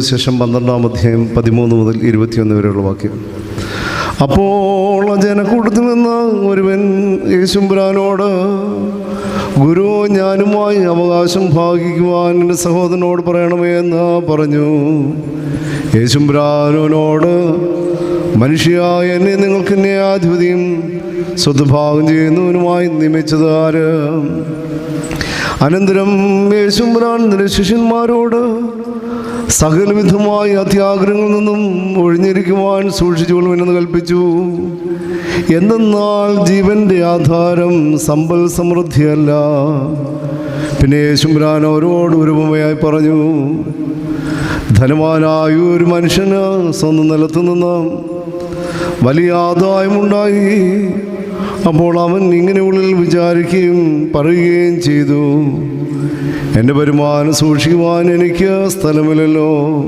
സുവിശേഷം പന്ത്രണ്ടാം അധ്യായം പതിമൂന്ന് മുതൽ ഇരുപത്തിയൊന്ന് വരെയുള്ള വാക്യം. അപ്പോൾ ജനക്കൂട്ടത്തിൽ നിന്ന് ഒരുവൻ യേശുമ്പുരാനോട് ഗുരു ഞാനുമായി അവകാശം ഭാഗിക്കുവാൻ എന്റെ സഹോദരനോട് പറയണമേ എന്ന് പറഞ്ഞു. യേശുമ്പുരാനോട് മനുഷ്യായ എന്നെ നിങ്ങൾക്ക് ന്യായാധിപതിയും സ്വതുഭാവം ചെയ്യുന്നവനുമായി നിയമിച്ചത് ആര്? അനന്തരം യേശുമ്പുരാൻ ശിഷ്യന്മാരോട് സകലവിധമായ അത്യാഗ്രഹങ്ങളിൽ നിന്നും ഒഴിഞ്ഞിരിക്കുവാൻ സൂക്ഷിച്ചുകൊള്ളുമെന്ന് കൽപ്പിച്ചു. എന്തെന്നാൽ ജീവന്റെ ആധാരം സമ്പൽ സമൃദ്ധിയല്ല. പിന്നെ യേശുമ്പുരാൻ അവരോട് ഒരുപമയായി പറഞ്ഞു ധനവാനായ ഒരു മനുഷ്യന് സ്വന്തം നിലത്തു നിന്ന് വലിയ ആദായമുണ്ടായി. അപ്പോൾ അവൻ ഇങ്ങനെ ഉള്ളിൽ വിചാരിക്കുകയും പറയുകയും ചെയ്തു. എന്റെ വരുമാനം സൂക്ഷിക്കുവാൻ എനിക്ക് സ്ഥലമില്ലല്ലോ.